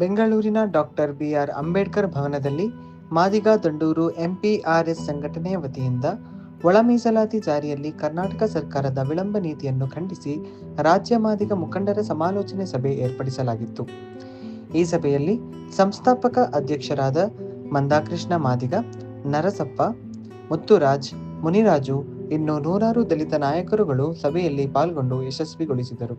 ಬೆಂಗಳೂರಿನ doctor B R Ambedkar ಭವನದಲ್ಲಿ ಮಾದಿಗ ದಂಡೂರು ಎಂಪಿಆರ್ಎಸ್ ಸಂಘಟನೆಯ ವತಿಯಿಂದ ಒಳ ಮೀಸಲಾತಿ ಜಾರಿಯಲ್ಲಿ ಕರ್ನಾಟಕ ಸರ್ಕಾರದ ವಿಳಂಬ ನೀತಿಯನ್ನು ಖಂಡಿಸಿ ರಾಜ್ಯ ಮಾದಿಗ ಮುಖಂಡರ ಸಮಾಲೋಚನೆ ಸಭೆ ಏರ್ಪಡಿಸಲಾಗಿತ್ತು. ಈ ಸಭೆಯಲ್ಲಿ ಸಂಸ್ಥಾಪಕ ಅಧ್ಯಕ್ಷರಾದ ಮಂದಾಕೃಷ್ಣ ಮಾದಿಗ, ನರಸಪ್ಪ, ಮುತ್ತುರಾಜ್, ಮುನಿರಾಜು ಇನ್ನು ನೂರಾರು ದಲಿತ ನಾಯಕರುಗಳು ಸಭೆಯಲ್ಲಿ ಪಾಲ್ಗೊಂಡು ಯಶಸ್ವಿಗೊಳಿಸಿದರು.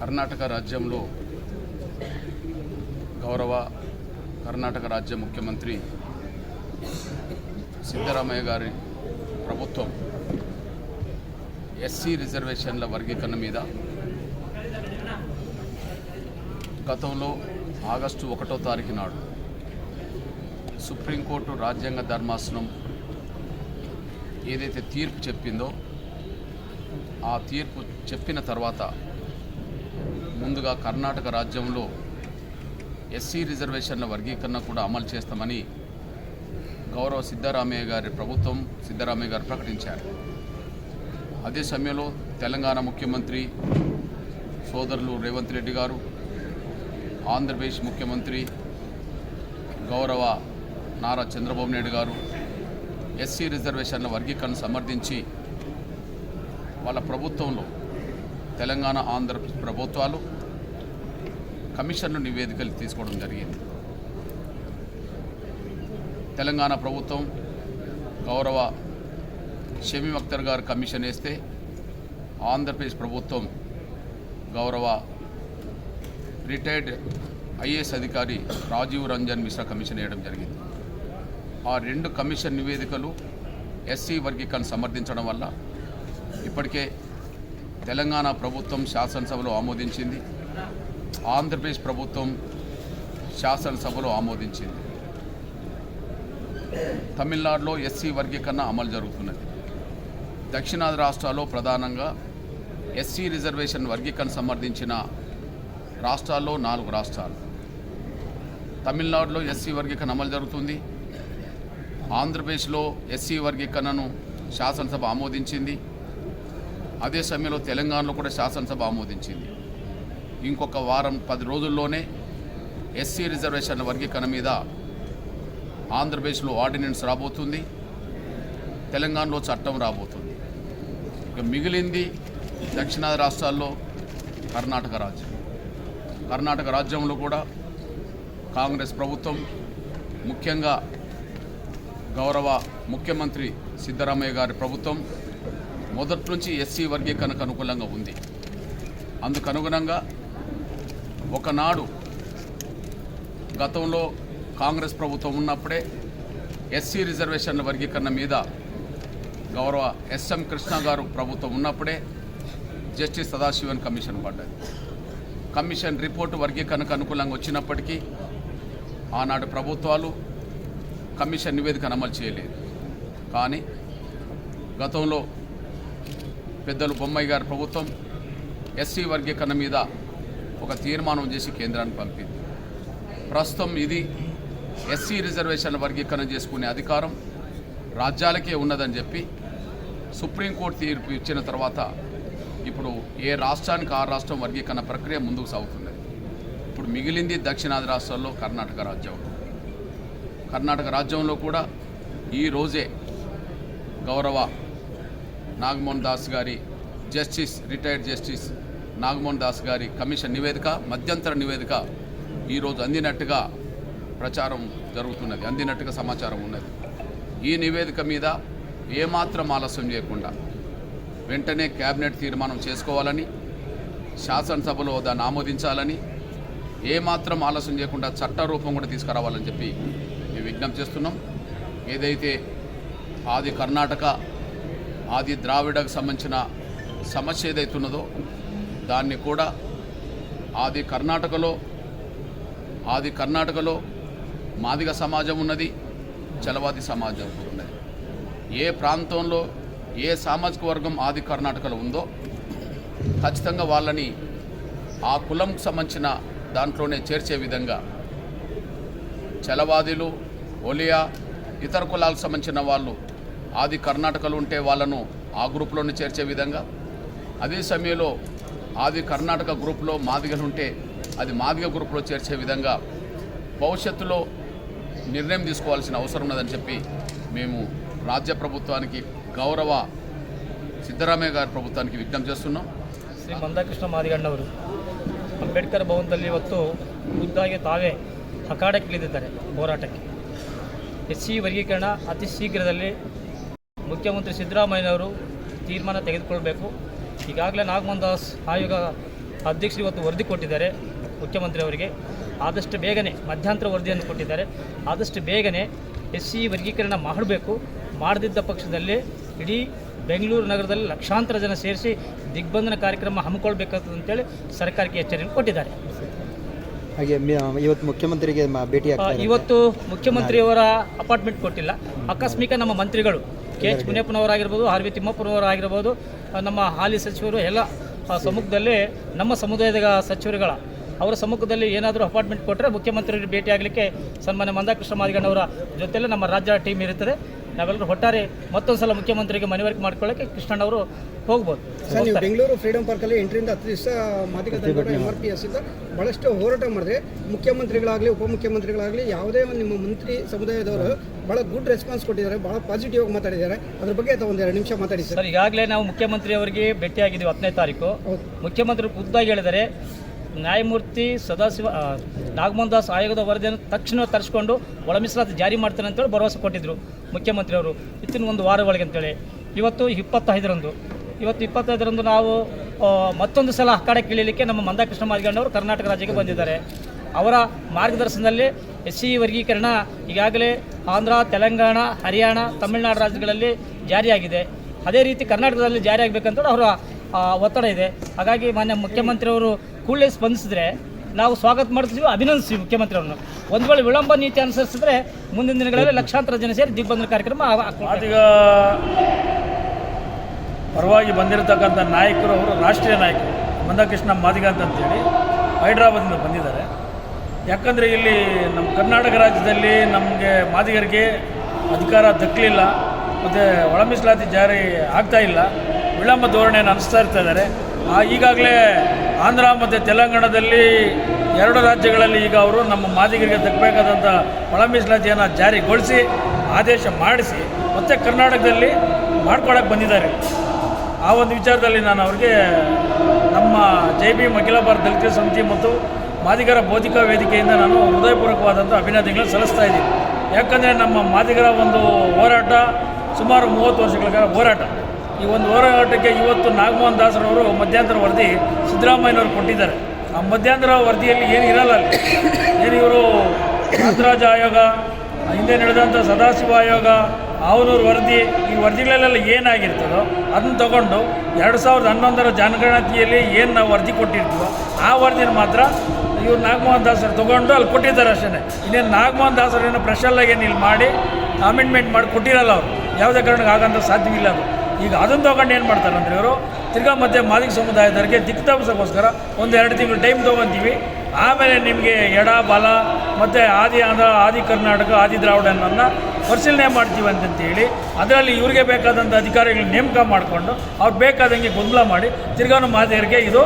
కర్ణాటక రాజ్యంలో గౌరవ కర్ణాటక రాజ్య ముఖ్యమంత్రి సిద్ధరామయ్య గారి ప్రభుత్వం ఎస్సీ రిజర్వేషన్ల వర్గీకరణ మీద గతంలో ఆగస్టు ఒకటో తారీఖు నాడు సుప్రీంకోర్టు రాజ్యాంగ ధర్మాసనం ఏదైతే తీర్పు చెప్పిందో ఆ తీర్పు చెప్పిన తర్వాత ముందుగా కర్ణాటక రాజ్యంలో ఎస్సీ రిజర్వేషన్ల వర్గీకరణ కూడా అమలు చేస్తామని గౌరవ సిద్ధరామయ్య గారి ప్రభుత్వం సిద్ధరామయ్య గారు ప్రకటించారు. అదే సమయంలో తెలంగాణ ముఖ్యమంత్రి సోదరులు రేవంత్ రెడ్డి గారు ఆంధ్రప్రదేశ్ ముఖ్యమంత్రి గౌరవ నారా చంద్రబాబు నాయుడు గారు ఎస్సీ రిజర్వేషన్ల వర్గీకరణ సమర్థించి వాళ్ళ ప్రభుత్వంలో తెలంగాణ ఆంధ్ర ప్రభుత్వాలు కమిషన్లు నివేదికలు తీసుకోవడం జరిగింది. తెలంగాణ ప్రభుత్వం గౌరవ షమీ అఖ్తర్ గారు కమిషన్ వేస్తే ఆంధ్రప్రదేశ్ ప్రభుత్వం గౌరవ రిటైర్డ్ ఐఏఎస్ అధికారి రాజీవ్ రంజన్ మిశ్రా కమిషన్ వేయడం జరిగింది. ఆ రెండు కమిషన్ నివేదికలు ఎస్సీ వర్గీకరణ సమర్థించడం వల్ల ఇప్పటికే తెలంగాణ ప్రభుత్వం శాసనసభలో ఆమోదించింది. ఆంధ్రప్రదేశ్ ప్రభుత్వం శాసనసభలో ఆమోదించింది. తమిళనాడులో ఎస్సీ వర్గీకరణ అమలు జరుగుతున్నది. దక్షిణాది రాష్ట్రాల్లో ప్రధానంగా ఎస్సీ రిజర్వేషన్ వర్గీకరణ సమర్థించిన రాష్ట్రాల్లో నాలుగు రాష్ట్రాలు. తమిళనాడులో ఎస్సీ వర్గీకరణ అమలు జరుగుతుంది. ఆంధ్రప్రదేశ్లో ఎస్సీ వర్గీకరణను శాసనసభ ఆమోదించింది. అదే సమయంలో తెలంగాణలో కూడా శాసనసభ ఆమోదించింది. ఇంకొక వారం పది రోజుల్లోనే ఎస్సీ రిజర్వేషన్ల వర్గీకరణ మీద ఆంధ్రప్రదేశ్లో ఆర్డినెన్స్ రాబోతుంది. తెలంగాణలో చట్టం రాబోతుంది. ఇక మిగిలింది దక్షిణాది రాష్ట్రాల్లో కర్ణాటక రాజ్యం. కర్ణాటక రాజ్యంలో కూడా కాంగ్రెస్ ప్రభుత్వం ముఖ్యంగా గౌరవ ముఖ్యమంత్రి సిద్ధరామయ్య గారి ప్రభుత్వం మొదటి నుంచి ఎస్సీ వర్గీకరణకు అనుకూలంగా ఉంది. అందుకు అనుగుణంగా ఒకనాడు గతంలో కాంగ్రెస్ ప్రభుత్వం ఉన్నప్పుడే ఎస్సీ రిజర్వేషన్ల వర్గీకరణ మీద గౌరవ ఎస్ఎం కృష్ణ గారు ప్రభుత్వం ఉన్నప్పుడే జస్టిస్ సదాశివన్ కమిషన్ పడ్డది. కమిషన్ రిపోర్టు వర్గీకరణకు అనుకూలంగా వచ్చినప్పటికీ ఆనాడు ప్రభుత్వాలు కమిషన్ నివేదికను అమలు చేయలేదు. కానీ గతంలో పెద్దలు బొమ్మాయి గారి ప్రభుత్వం ఎస్సీ వర్గీకరణ మీద ఒక తీర్మానం చేసి కేంద్రానికి పంపింది. ప్రస్తుతం ఇది ఎస్సీ రిజర్వేషన్ వర్గీకరణ చేసుకునే అధికారం రాజ్యాలకే ఉన్నదని చెప్పి సుప్రీంకోర్టు తీర్పు ఇచ్చిన తర్వాత ఇప్పుడు ఏ రాష్ట్రానికి ఆ రాష్ట్రం వర్గీకరణ ప్రక్రియ ముందుకు సాగుతున్నది. ఇప్పుడు మిగిలింది దక్షిణాది రాష్ట్రాల్లో కర్ణాటక రాజ్యం కర్ణాటక రాజ్యంలో కూడా ఈ రోజే గౌరవ నాగమోహన్ దాస్ గారి justice retired justice Nagamohan Das గారి కమిషన్ నివేదిక మధ్యంతర నివేదిక ఈరోజు అందినట్టుగా ప్రచారం జరుగుతున్నది. అందినట్టుగా సమాచారం ఉన్నది. ఈ నివేదిక మీద ఏమాత్రం ఆలస్యం చేయకుండా వెంటనే క్యాబినెట్ తీర్మానం చేసుకోవాలని శాసనసభలో దాన్ని ఆమోదించాలని ఏమాత్రం ఆలస్యం చేయకుండా చట్ట రూపం కూడా తీసుకురావాలని చెప్పి మేము విజ్ఞప్తి చేస్తున్నాం. ఏదైతే ఆది కర్ణాటక ఆది ద్రావిడకు సంబంధించిన సమస్య ఏదైతే ఉన్నదో దాన్ని కూడా ఆది కర్ణాటకలో ఆది కర్ణాటకలో మాదిగ సమాజం ఉన్నది చలవాది సమాజం ఉన్నది. ఏ ప్రాంతంలో ఏ సామాజిక వర్గం ఆది కర్ణాటకలో ఉందో ఖచ్చితంగా వాళ్ళని ఆ కులంకు సంబంధించిన దాంట్లోనే చేర్చే విధంగా చలవాదీలు ఒలియా ఇతర కులాలకు సంబంధించిన వాళ్ళు ఆది కర్ణాటకలో ఉంటే వాళ్ళను ఆ గ్రూప్లోనే చేర్చే విధంగా అదే సమయంలో ఆది కర్ణాటక గ్రూప్లో మాదిగలు ఉంటే అది మాదిగ గ్రూప్లో చేర్చే విధంగా భవిష్యత్తులో నిర్ణయం తీసుకోవాల్సిన అవసరం ఉన్నదని చెప్పి మేము రాజ్య ప్రభుత్వానికి గౌరవ ಸಿದ್ದರಾಮಯ್ಯ గారి ప్రభుత్వానికి విజ్ఞప్తి చేస్తున్నాం ಶ್ರೀ ಮಂದಾಕೃಷ್ಣ ಮಾದಿಗಣ್ಣವರು ಅಂಬೇಡ್ಕರ್ ಭವನದಲ್ಲಿ ಇವತ್ತು ಖುದ್ದಾಗಿ ತಾವೇ ಅಖಾಡಕ್ಕಿಳಿದಿದ್ದಾರೆ ಹೋರಾಟಕ್ಕೆ ಎಸ್ ಸಿ ವರ್ಗೀಕರಣ ಅತಿ ಶೀಘ್ರದಲ್ಲಿ ಮುಖ್ಯಮಂತ್ರಿ ಸಿದ್ದರಾಮಯ್ಯನವರು ತೀರ್ಮಾನ ತೆಗೆದುಕೊಳ್ಬೇಕು. ಈಗಾಗಲೇ ನಾಗಮೋಹನ್ ದಾಸ್ ಆಯೋಗ ಅಧ್ಯಕ್ಷರು ಇವತ್ತು ವರದಿ ಕೊಟ್ಟಿದ್ದಾರೆ ಮುಖ್ಯಮಂತ್ರಿಯವರಿಗೆ ಆದಷ್ಟು ಬೇಗನೆ ಮಧ್ಯಂತರ ವರದಿಯನ್ನು ಕೊಟ್ಟಿದ್ದಾರೆ. ಆದಷ್ಟು ಬೇಗನೆ ಎಸ್ ಸಿ ವರ್ಗೀಕರಣ ಮಾಡಬೇಕು. ಮಾಡದಿದ್ದ ಪಕ್ಷದಲ್ಲಿ ಇಡೀ ಬೆಂಗಳೂರು ನಗರದಲ್ಲಿ ಲಕ್ಷಾಂತರ ಜನ ಸೇರಿಸಿ ದಿಗ್ಬಂಧನ ಕಾರ್ಯಕ್ರಮ ಹಮ್ಮಿಕೊಳ್ಬೇಕಾಗ್ತದೆ ಅಂತೇಳಿ ಸರ್ಕಾರಕ್ಕೆ ಎಚ್ಚರಿಕೆ ಕೊಟ್ಟಿದ್ದಾರೆ. ಹಾಗೆ ಇವತ್ತು ಮುಖ್ಯಮಂತ್ರಿಗೆ ಭೇಟಿ ಇವತ್ತು ಮುಖ್ಯಮಂತ್ರಿಯವರ ಅಪಾರ್ಟ್ಮೆಂಟ್ ಕೊಟ್ಟಿಲ್ಲ. ಆಕಸ್ಮಿಕ ನಮ್ಮ ಮಂತ್ರಿಗಳು ಕೆ ಎಚ್ ಮುನಿಯಪ್ಪನವರಾಗಿರ್ಬೋದು, ಆರ್ ವಿ ತಿಮ್ಮಪ್ಪನವರಾಗಿರ್ಬೋದು ನಮ್ಮ ಹಾಲಿ ಸಚಿವರು, ಎಲ್ಲ ಸಮ್ಮುಖದಲ್ಲಿ, ನಮ್ಮ ಸಮುದಾಯದ ಸಚಿವರುಗಳ, ಅವರ ಸಮ್ಮುಖದಲ್ಲಿ ಏನಾದರೂ ಅಪಾರ್ಟ್ಮೆಂಟ್ ಕೊಟ್ಟರೆ ಮುಖ್ಯಮಂತ್ರಿ ಭೇಟಿ ಆಗಲಿಕ್ಕೆ ಸನ್ಮಾನ್ಯ ಮಂದಾಕೃಷ್ಣ ಮಾದಿಗಣ್ಣವರ ಜೊತೆಯಲ್ಲಿ ನಮ್ಮ ರಾಜ್ಯ ಟೀಮ್ ಇರುತ್ತದೆ. ನಾವೆಲ್ಲರೂ ಒಟ್ಟಾರೆ ಮತ್ತೊಂದು ಸಲ ಮುಖ್ಯಮಂತ್ರಿಗೆ ಮನವರಿಕೆ ಮಾಡ್ಕೊಳ್ಳೋಕ್ಕೆ ಕೃಷ್ಣಣ್ಣವರು ಹೋಗ್ಬೋದು. ಸರ್ ನೀವು ಬೆಂಗಳೂರು ಫ್ರೀಡಂ ಪಾರ್ಕಲ್ಲಿ ಎಂಟರಿಂದ ಹತ್ತು ದಿವಸ ಮಾತುಕತೆ ಎಂ ಆರ್ ಪಿ ಎಸ್ ಇಂದ ಬಹಳಷ್ಟು ಹೋರಾಟ ಮಾಡಿದ್ರೆ ಮುಖ್ಯಮಂತ್ರಿಗಳಾಗಲಿ ಉಪಮುಖ್ಯಮಂತ್ರಿಗಳಾಗಲಿ ಯಾವುದೇ ಒಂದು ನಿಮ್ಮ ಮಂತ್ರಿ ಸಮುದಾಯದವರು ಭಾಳ ಗುಡ್ ರೆಸ್ಪಾನ್ಸ್ ಕೊಟ್ಟಿದ್ದಾರೆ ಭಾಳ ಪಾಸಿಟಿವ್ ಆಗಿ ಮಾತಾಡಿದ್ದಾರೆ. ಅದ್ರ ಬಗ್ಗೆ ಅಥವಾ ಒಂದು ಎರಡು ನಿಮಿಷ ಮಾತಾಡಿ ಸರ್. ಸರ್ ಈಗಾಗಲೇ ನಾವು ಮುಖ್ಯಮಂತ್ರಿಯವರಿಗೆ ಭೇಟಿಯಾಗಿದ್ದೀವಿ ಹತ್ತನೇ ತಾರೀಕು. ಮುಖ್ಯಮಂತ್ರಿ ಖುದ್ದಾಗಿ ಹೇಳಿದರೆ ನ್ಯಾಯಮೂರ್ತಿ ಸದಾಶಿವ ನಾಗಮೋಹನ್ ದಾಸ್ ಆಯೋಗದ ವರದಿಯನ್ನು ತಕ್ಷಣ ತರಿಸ್ಕೊಂಡು ಒಳ ಮೀಸಲಾತಿ ಜಾರಿ ಮಾಡ್ತಾರೆ ಅಂತೇಳಿ ಭರವಸೆ ಕೊಟ್ಟಿದ್ದರು ಮುಖ್ಯಮಂತ್ರಿಯವರು. ಇತ್ತಿನ ಒಂದು ವಾರ ಒಳಗೆ ಅಂತೇಳಿ ಇವತ್ತು ಇಪ್ಪತ್ತೈದರಂದು. ಇವತ್ತು ಇಪ್ಪತ್ತೈದರಂದು ನಾವು ಮತ್ತೊಂದು ಸಲ ಅಖಾಡಕ್ಕೆ ಇಳಿಲಿಕ್ಕೆ ನಮ್ಮ ಮಂದಾಕೃಷ್ಣ ಮಾರ್ಗಣ್ಣವರು ಕರ್ನಾಟಕ ರಾಜ್ಯಕ್ಕೆ ಬಂದಿದ್ದಾರೆ. ಅವರ ಮಾರ್ಗದರ್ಶನದಲ್ಲಿ ಎಸ್ ಸಿ ವರ್ಗೀಕರಣ ಈಗಾಗಲೇ ಆಂಧ್ರ, ತೆಲಂಗಾಣ, ಹರಿಯಾಣ, ತಮಿಳುನಾಡು ರಾಜ್ಯಗಳಲ್ಲಿ ಜಾರಿಯಾಗಿದೆ. ಅದೇ ರೀತಿ ಕರ್ನಾಟಕದಲ್ಲಿ ಜಾರಿ ಅವರು ಒತ್ತಡ ಇದೆ. ಹಾಗಾಗಿ ಮಾನ್ಯ ಮುಖ್ಯಮಂತ್ರಿಯವರು ಕೂಡಲೇ ಸ್ಪಂದಿಸಿದ್ರೆ ನಾವು ಸ್ವಾಗತ ಮಾಡ್ತೀವಿ, ಅಭಿನಂದಿಸ್ತೀವಿ ಮುಖ್ಯಮಂತ್ರಿಯವರನ್ನು. ಒಂದು ವೇಳೆ ವಿಳಂಬ ನೀತಿ ಅನುಸರಿಸಿದ್ರೆ ಮುಂದಿನ ದಿನಗಳಲ್ಲಿ ಲಕ್ಷಾಂತರ ಜನ ಸೇರಿ ದಿಗ್ಬಂಧನ ಕಾರ್ಯಕ್ರಮ ಈಗ ಪರವಾಗಿ ಬಂದಿರತಕ್ಕಂಥ ನಾಯಕರು ಅವರು ರಾಷ್ಟ್ರೀಯ ನಾಯಕರು. ಮಂದಕೃಷ್ಣ ಮಾದಿಗ ಅಂತಂತೇಳಿ ಹೈದ್ರಾಬಾದಿಂದ ಬಂದಿದ್ದಾರೆ. ಯಾಕಂದರೆ ಇಲ್ಲಿ ನಮ್ಮ ಕರ್ನಾಟಕ ರಾಜ್ಯದಲ್ಲಿ ನಮಗೆ ಮಾದಿಗರಿಗೆ ಅಧಿಕಾರ ದಕ್ಕಲಿಲ್ಲ, ಮತ್ತು ಒಳ ಮೀಸಲಾತಿ ಜಾರಿ ಆಗ್ತಾ ಇಲ್ಲ. ವಿಳಂಬ ಧೋರಣೆಯನ್ನು ಅನಿಸ್ತಾ ಇರ್ತಾ ಇದ್ದಾರೆ. ಈಗಾಗಲೇ ಆಂಧ್ರ ಮತ್ತು ತೆಲಂಗಾಣದಲ್ಲಿ ಎರಡು ರಾಜ್ಯಗಳಲ್ಲಿ ಈಗ ಅವರು ನಮ್ಮ ಮಾದಿಗರಿಗೆ ತಗ್ಬೇಕಾದಂಥ ಒಳ ಮೀಸಲಾತಿಯನ್ನು ಜಾರಿಗೊಳಿಸಿ ಆದೇಶ ಮಾಡಿಸಿ ಮತ್ತೆ ಕರ್ನಾಟಕದಲ್ಲಿ ಮಾಡ್ಕೊಳಕ್ಕೆ ಬಂದಿದ್ದಾರೆ. ಆ ಒಂದು ವಿಚಾರದಲ್ಲಿ ನಾನು ಅವ್ರಿಗೆ ನಮ್ಮ ಜೆ ಬಿ ಅಖಿಲ ಭಾರತ ದಲಿತ ಸಮಿತಿ ಮತ್ತು ಮಾದಿಗರ ಬೌದ್ಧಿಕ ವೇದಿಕೆಯಿಂದ ನಾನು ಹೃದಯಪೂರ್ವಕವಾದಂಥ ಅಭಿನಂದನೆಗಳನ್ನು ಸಲ್ಲಿಸ್ತಾ ಇದ್ದೀನಿ. ಯಾಕಂದರೆ ನಮ್ಮ ಮಾದಿಗರ ಒಂದು ಹೋರಾಟ ಸುಮಾರು ಮೂವತ್ತು ವರ್ಷಗಳ ಹೋರಾಟ. ಈ ಒಂದು ಹೋರಾಟಕ್ಕೆ ಇವತ್ತು ನಾಗಮೋಹನ್ ದಾಸರವರು ಮಧ್ಯಂತರ ವರದಿ ಸಿದ್ದರಾಮಯ್ಯನವರು ಕೊಟ್ಟಿದ್ದಾರೆ. ಆ ಮಧ್ಯಂತರ ವರದಿಯಲ್ಲಿ ಏನು ಇರಲ್ಲ ಅಲ್ಲಿ. ಏನು ಇವರು ನಾಗರಾಜ ಆಯೋಗ ಹಿಂದೆ ನಡೆದಂಥ ಸದಾಶಿವ ಆಯೋಗ ಅವನೂರು ವರದಿ, ಈ ವರದಿಗಳಲ್ಲೆಲ್ಲ ಏನಾಗಿರ್ತದೋ ಅದನ್ನು ತಗೊಂಡು ಎರಡು ಸಾವಿರದ ಹನ್ನೊಂದರ ಜನಗಣತಿಯಲ್ಲಿ ಏನು ನಾವು ವರದಿ ಕೊಟ್ಟಿರ್ತೀವೋ ಆ ವರದಿನ ಮಾತ್ರ ಇವ್ರು ನಾಗಮೋಹನ್ ದಾಸರು ತೊಗೊಂಡು ಅಲ್ಲಿ ಕೊಟ್ಟಿದ್ದಾರೆ ಅಷ್ಟೇ ಇನ್ನೇನು ನಾಗಮೋಹನ್ ದಾಸರೇನು ಏನು ಇಲ್ಲಿ ಮಾಡಿ ಅಮೆಂಡ್ಮೆಂಟ್ ಮಾಡಿ ಕೊಟ್ಟಿರಲ್ಲ ಅವರು. ಯಾವುದೇ ಕಾರಣಕ್ಕೆ ಆಗೋಂಥ ಸಾಧ್ಯವಿಲ್ಲ ಅದು. ಈಗ ಅದನ್ನು ತೊಗೊಂಡು ಏನು ಮಾಡ್ತಾರೆ ಅಂದರೆ ಇವರು ತಿರ್ಗಾ ಮತ್ತೆ ಮಾದಿಗ ಸಮುದಾಯದವರಿಗೆ ದಿಕ್ಕು ತಪ್ಪಿಸೋಕ್ಕೋಸ್ಕರ ಒಂದು ಎರಡು ತಿಂಗಳು ಟೈಮ್ ತೊಗೊತೀವಿ. ಆಮೇಲೆ ನಿಮಗೆ ಎಡ, ಬಲ ಮತ್ತು ಆದಿ ಆಂಧ್ರ, ಆದಿ ಕರ್ನಾಟಕ, ಆದಿ ದ್ರಾವಿಡನನ್ನು ಪರಿಶೀಲನೆ ಮಾಡ್ತೀವಿ ಅಂತಂತೇಳಿ. ಅದರಲ್ಲಿ ಇವ್ರಿಗೆ ಬೇಕಾದಂಥ ಅಧಿಕಾರಿಗಳು ನೇಮಕ ಮಾಡಿಕೊಂಡು ಅವ್ರು ಬೇಕಾದಂಗೆ ಗೊಂದಲ ಮಾಡಿ ತಿರ್ಗಾನು ಮಾದಿಯರಿಗೆ ಇದು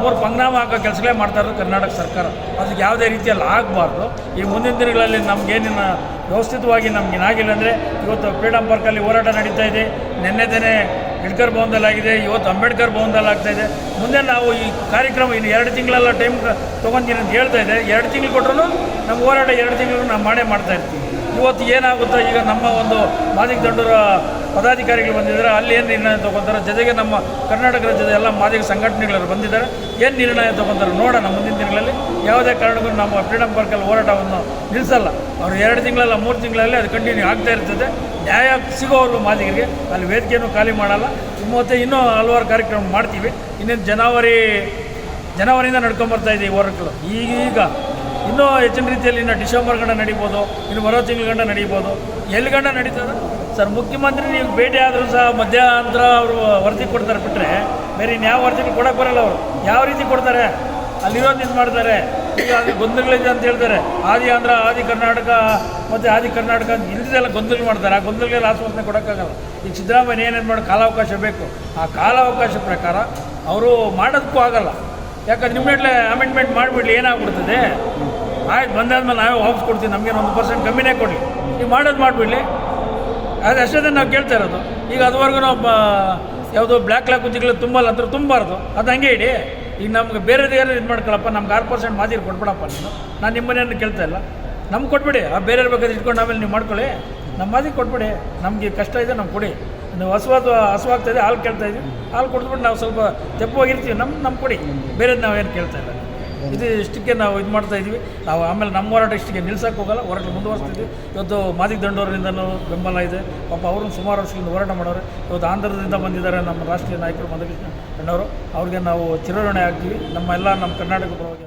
ಮೂರು ಪಂಗ್ನಾಮ ಹಾಕೋ ಕೆಲಸಗಳೇ ಮಾಡ್ತಾ ಇರೋದು ಕರ್ನಾಟಕ ಸರ್ಕಾರ. ಅದಕ್ಕೆ ಯಾವುದೇ ರೀತಿಯಲ್ಲಿ ಆಗಬಾರ್ದು. ಈ ಮುಂದಿನ ದಿನಗಳಲ್ಲಿ ನಮಗೇನಿನ ವ್ಯವಸ್ಥಿತವಾಗಿ ನಮಗೇನಾಗಿಲ್ಲ ಅಂದರೆ ಇವತ್ತು ಫ್ರೀಡಮ್ ಪಾರ್ಕಲ್ಲಿ ಹೋರಾಟ ನಡೀತಾ ಇದೆ. ನಿನ್ನೆ ತಾನೇ ಅಂಬೇಡ್ಕರ್ ಭವನದಲ್ಲಾಗಿದೆ ಇವತ್ತು ಅಂಬೇಡ್ಕರ್ ಭವನದಲ್ಲಿ ಇದೆ. ಮುಂದೆ ನಾವು ಈ ಕಾರ್ಯಕ್ರಮ ಇನ್ನು ಎರಡು ತಿಂಗಳೆಲ್ಲ ಟೈಮ್ ತೊಗೊಂತೀನಿ ಅಂತ ಹೇಳ್ತಾ ಇದೆ. ಎರಡು ತಿಂಗಳು ಕೊಟ್ಟರು ನಮ್ಮ ಹೋರಾಟ ಎರಡು ತಿಂಗಳು ನಾವು ಮಾಡೇ ಮಾಡ್ತಾ ಇರ್ತೀವಿ. ಇವತ್ತು ಏನಾಗುತ್ತೋ ಈಗ ನಮ್ಮ ಒಂದು ಮಾದಿಗ ದಂಡೂರ ಪದಾಧಿಕಾರಿಗಳು ಬಂದಿದ್ದಾರೆ. ಅಲ್ಲಿ ಏನು ನಿರ್ಣಯ ತೊಗೊತಾರೆ? ಜೊತೆಗೆ ನಮ್ಮ ಕರ್ನಾಟಕ ರಾಜ್ಯದ ಎಲ್ಲ ಮಾದಿಗ ಸಂಘಟನೆಗಳು ಬಂದಿದ್ದಾರೆ. ಏನು ನಿರ್ಣಯ ತೊಗೊತಾರೆ ನೋಡೋಣ ಮುಂದಿನ ದಿನಗಳಲ್ಲಿ ಯಾವುದೇ ಕಾರಣಕ್ಕೂ ನಮ್ಮ ಫ್ರೀಡಮ್ ಪಾರ್ಕಲ್ಲಿ ಹೋರಾಟವನ್ನು ನಿಲ್ಲಿಸಲ್ಲ. ಅವರು ಎರಡು ತಿಂಗಳಲ್ಲ, ಮೂರು ತಿಂಗಳಲ್ಲಿ ಅದು ಕಂಟಿನ್ಯೂ ಆಗ್ತಾ ಇರ್ತದೆ. ನ್ಯಾಯ ಸಿಗೋವರೆಗೂ ಮಾದಿಗರಿಗೆ ಅಲ್ಲಿ ವೇದಿಕೆಯನ್ನು ಖಾಲಿ ಮಾಡಲ್ಲ. ಮತ್ತು ಇನ್ನೂ ಹಲವಾರು ಕಾರ್ಯಕ್ರಮ ಮಾಡ್ತೀವಿ. ಇನ್ನೇನು ಜನವರಿ, ಜನವರಿಯಿಂದ ನಡ್ಕೊಂಬರ್ತಾ ಇದೆ ಈ ಹೋರಾಟಗಳು ಈಗೀಗ ಇನ್ನೂ ಹೆಚ್ಚಿನ ರೀತಿಯಲ್ಲಿ ಇನ್ನು ಡಿಸೆಂಬರ್ ಗಂಡ ನಡೀಬೋದು, ಇನ್ನು ಬರೋ ತಿಂಗಳ ಗಂಡ ನಡೀಬೋದು. ಎಲ್ಲಿ ಗಂಡ ನಡೀತದೆ? ಸರ್, ಮುಖ್ಯಮಂತ್ರಿ ನೀವು ಭೇಟಿ ಆದರೂ ಸಹ ಮಧ್ಯಾಹ್ನ ಅವರು ವರದಿ ಕೊಡ್ತಾರೆ ಬಿಟ್ಟರೆ ಬೇರೆ ಇನ್ಯಾವ ವರದಿಗಳು ಕೊಡೋಕೆ ಬರಲ್ಲ ಅವರು. ಯಾವ ರೀತಿ ಕೊಡ್ತಾರೆ? ಅಲ್ಲಿರೋದು ಇದು ಮಾಡ್ತಾರೆ. ಈಗ ಅದು ಗೊಂದಲಗಳಿದೆ ಅಂತ ಹೇಳ್ತಾರೆ. ಆದಿ ಆಂಧ್ರ, ಆದಿ ಕರ್ನಾಟಕ ಮತ್ತು ಆದಿ ಕರ್ನಾಟಕ ಅಂತ ಇಲ್ಲದೆಲ್ಲ ಗೊಂದಲ ಮಾಡ್ತಾರೆ. ಆ ಗೊಂದಲಗಳಲ್ಲಿ ಆಶ್ವಾಸನೆ ಕೊಡೋಕ್ಕಾಗಲ್ಲ. ಈಗ ಸಿದ್ದರಾಮಯ್ಯ ಏನೇನು ಮಾಡೋ ಕಾಲಾವಕಾಶ ಬೇಕು? ಆ ಕಾಲಾವಕಾಶ ಪ್ರಕಾರ ಅವರು ಮಾಡೋದಕ್ಕೂ ಆಗಲ್ಲ. ಯಾಕಂದ್ರೆ ನಿಮ್ಮಟ್ಲೆ ಅಮೆಂಡ್ಮೆಂಟ್ ಮಾಡಿಬಿಡ್ಲಿ, ಏನಾಗ್ಬಿಡ್ತದೆ? ಆಯ್ತು, ಬಂದಾದ್ಮೇಲೆ ನಾವೇ ವಾಪಸ್ ಕೊಡ್ತೀವಿ. ನಮಗೇನು ಒಂದು ಪರ್ಸೆಂಟ್ ಕಮ್ಮಿನೇ ಕೊಡಲಿ. ನೀವು ಮಾಡೋದು ಮಾಡಿಬಿಡ್ಲಿ. ಅದು ಅಷ್ಟೇ ನಾವು ಕೇಳ್ತಾ ಇರೋದು. ಈಗ ಅದುವರೆಗೂ ನಾವು ಯಾವುದು ಬ್ಲ್ಯಾಕ್ ಲಾಕ್ ಉದ್ಯೋಗಗಳು ತುಂಬಲ್ಲ ಅಂತ ತುಂಬಾರ್ದು ಅದು ಹಂಗೆ ಇಡಿ. ಈಗ ನಮ್ಗೆ ಬೇರೆದು ಯಾರು ಇದು ಮಾಡ್ಕೊಳಪ್ಪ, ನಮ್ಗೆ ಆರು ಪರ್ಸೆಂಟ್ ಮಾದಿರಿ ಕೊಟ್ಬಿಡಪ್ಪ ನೀನು. ನಾನು ನಿಮ್ಮನೇನು ಕೇಳ್ತಾ ಇಲ್ಲ. ನಮ್ಗೆ ಕೊಟ್ಬಿಡಿ. ಆ ಬೇರೆ ಬೇಕಾದ್ರೆ ಇಟ್ಕೊಂಡು ಆಮೇಲೆ ನೀವು ಮಾಡ್ಕೊಳ್ಳಿ. ನಮ್ಮ ಮಾದಿ ಕೊಟ್ಬಿಡಿ. ನಮಗೆ ಕಷ್ಟ ಇದೆ, ನಮ್ಗೆ ಕೊಡಿ. ನೀವು ಹಸುವಾದ ಹಸುವಾಗ್ತಾ ಇದೆ ಹಾಲು ಕೇಳ್ತಾ ಇದ್ದೀವಿ ಹಾಲು ಕೊಟ್ಬಿಟ್ಟು ನಾವು ಸ್ವಲ್ಪ ತೆಪ್ಪವಾಗಿರ್ತೀವಿ. ನಮ್ಮ ನಮ್ಮ ಕೊಡಿ. ಬೇರೆದು ನಾವೇನು ಕೇಳ್ತಾ ಇಲ್ಲ. ಇದು ಇಷ್ಟಕ್ಕೆ ನಾವು ಇದು ಮಾಡ್ತಾ ಇದ್ದೀವಿ. ನಾವು ಆಮೇಲೆ ನಮ್ಮ ಹೋರಾಟ ಇಷ್ಟಕ್ಕೆ ನಿಲ್ಸಕ್ಕೆ ಹೋಗಲ್ಲ ಹೋರಾಟ ಮುಂದುವರಿಸ್ತಿದ್ವಿ. ಇವತ್ತು ಮಾದಿಗ ದಂಡೋರರಿಂದನೂ ಬೆಂಬಲ ಇದೆ. ಪಾಪ ಅವರು ಸುಮಾರು ವರ್ಷದಿಂದ ಹೋರಾಟ ಮಾಡೋರು. ಇವತ್ತು ಆಂಧ್ರದಿಂದ ಬಂದಿದ್ದಾರೆ ನಮ್ಮ ರಾಷ್ಟ್ರೀಯ ನಾಯಕರು ಮಧುಕೃಷ್ಣ ಅಣ್ಣವರು. ಅವ್ರಿಗೆ ನಾವು ಚಿರಋಣೆ ಆಗ್ತೀವಿ. ನಮ್ಮ ಎಲ್ಲ ನಮ್ಮ ಕರ್ನಾಟಕ ಪರವಾಗಿ